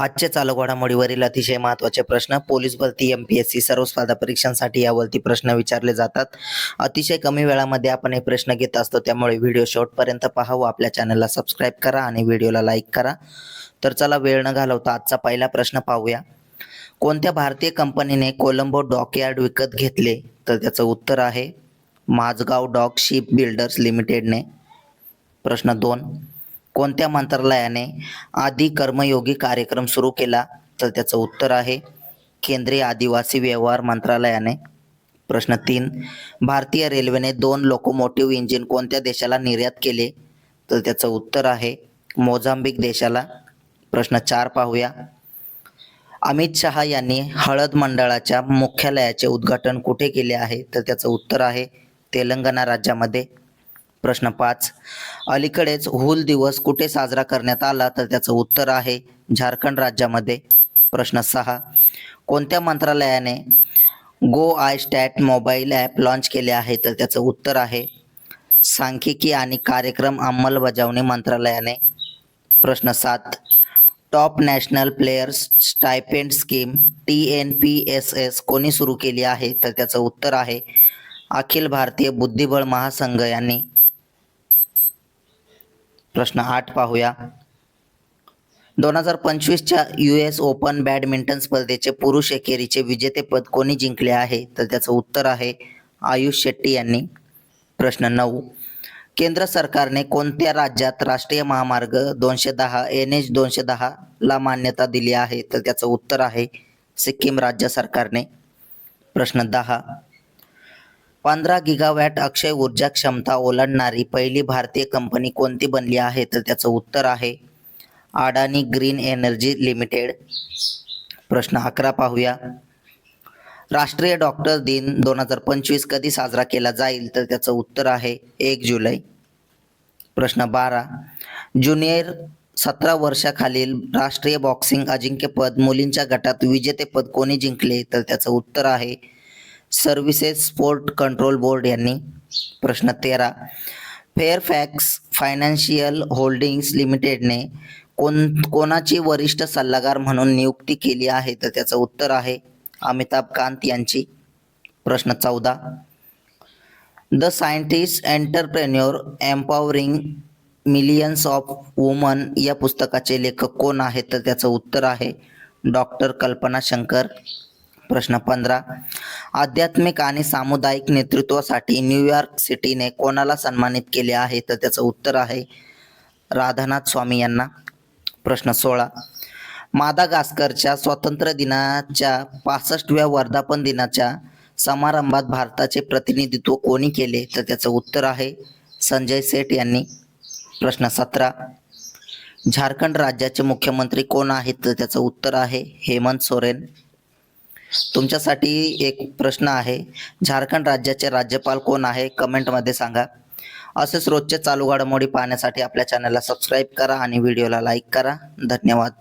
आजचे चालू घडामोडीवरील अतिशय महत्त्वाचे प्रश्न पोलीस भरती एम पी एस सी सर्व स्पर्धा परीक्षांसाठी यावरती प्रश्न विचारले जातात. अतिशय कमी वेळामध्ये आपण हे प्रश्न घेत असतो त्यामुळे व्हिडिओ शेवटपर्यंत पहा व आपल्या चॅनलला सबस्क्राईब करा आणि व्हिडिओला लाईक करा. तर चला वेळ न घालवता आजचा पहिला प्रश्न पाहूया. कोणत्या भारतीय कंपनीने कोलंबो डॉकयार्ड विकत घेतले? तर त्याचं उत्तर आहे माझगाव डॉक शिप बिल्डर्स लिमिटेडने. प्रश्न दोन. कोणत्या मंत्रालयाने आदी कर्मयोगी कार्यक्रम सुरू केला? तर त्याचं उत्तर आहे केंद्रीय आदिवासी व्यवहार मंत्रालयाने. प्रश्न तीन भारतीय रेल्वेने दोन लोकोमोटिव्ह इंजिन कोणत्या देशाला निर्यात केले? तर त्याचं उत्तर आहे मोझांबिक देशाला. प्रश्न चार पाहूया. अमित शहा यांनी हळद मंडळाच्या मुख्यालयाचे उद्घाटन कुठे केले आहे? तर त्याचं उत्तर आहे तेलंगणा राज्यामध्ये. प्रश्न पाच. अलीकडेच हुल दिवस कुठे साजरा करण्यात आला तर त्याचं उत्तर आहे झारखंड राज्यामध्ये. प्रश्न सहा. कोणत्या मंत्रालयाने go I stat mobile app launch केले आहे तर त्याचं उत्तर आहे सांख्यिकी आणि कार्यक्रम अंमलबजावणी मंत्रालयाने. प्रश्न सात. Top national players stipend scheme T N P S S कोणी सुरू केली आहे तर त्याचं उत्तर आहे अखिल भारतीय बुद्धिबळ महासंघ यांनी. प्रश्न आठ पाहूया. दोन हजार पंचवीसच्या यू एस ओपन बॅडमिंटन स्पर्धेचे पुरुष एकेरीचे विजेतेपद कोणी जिंकले आहे? तर त्याचं उत्तर आहे आयुष शेट्टी यांनी. प्रश्न नऊ. केंद्र सरकारने कोणत्या राज्यात राष्ट्रीय महामार्ग दोनशे दहा एन एच दोनशे दहाला मान्यता दिली आहे? तर त्याचं उत्तर आहे सिक्कीम राज्य सरकारने. प्रश्न दहा. पंधरा गिगावॅट अक्षय ऊर्जा क्षमता ओलांडणारी पहिली भारतीय कंपनी कोणती बनली आहे? तर त्याचं उत्तर आहे अडानी ग्रीन एनर्जी लिमिटेड. प्रश्न अकरा पाहूया. राष्ट्रीय डॉक्टर दिन दोन हजार पंचवीस कधी साजरा केला जाईल? तर त्याचं उत्तर आहे एक जुलै. प्रश्न बारा. ज्युनियर सतरा वर्षाखालील राष्ट्रीय बॉक्सिंग अजिंक्यपद मुलींच्या गटात विजेतेपद कोणी जिंकले? तर त्याचं उत्तर आहे सर्व्हिसेस स्पोर्ट कंट्रोल बोर्ड यांनी प्रश्न तेरा. फेअरफॅक्स फायनान्शियल होल्डिंग्स लिमिटेडने कोण कोणाची वरिष्ठ सल्लागार म्हणून नियुक्ती केली आहे तर त्याचं उत्तर आहे अमिताभ कांत यांची. प्रश्न चौदा. The scientist entrepreneur empowering millions of women या पुस्तकाचे लेखक कोण आहेत तर त्याचं उत्तर आहे डॉक्टर कल्पना शंकर. प्रश्न पंधरा. आध्यात्मिक आणि सामुदायिक नेतृत्वासाठी न्यूयॉर्क सिटीने कोणाला सन्मानित केले आहे? तर त्याचं उत्तर आहे राधानाथ स्वामी यांना. प्रश्न सोळा. मादागास्करच्या स्वातंत्र्य दिनाच्या पासष्टव्या वर्धापन दिनाच्या समारंभात भारताचे प्रतिनिधित्व कोणी केले? तर त्याचं उत्तर आहे संजय सेठ यांनी. प्रश्न सतरा. झारखंड राज्याचे मुख्यमंत्री कोण आहेत? तर त्याचं उत्तर आहे हेमंत सोरेन. तुमच्यासाठी एक प्रश्न आहे. झारखंड राज्याचे राज्यपाल कोण आहे? कमेंटमध्ये सांगा. असेच रोजचे चालू घडामोडी पाहण्यासाठी आपल्या चॅनलला सबस्क्राईब करा आणि व्हिडिओला लाईक करा. धन्यवाद.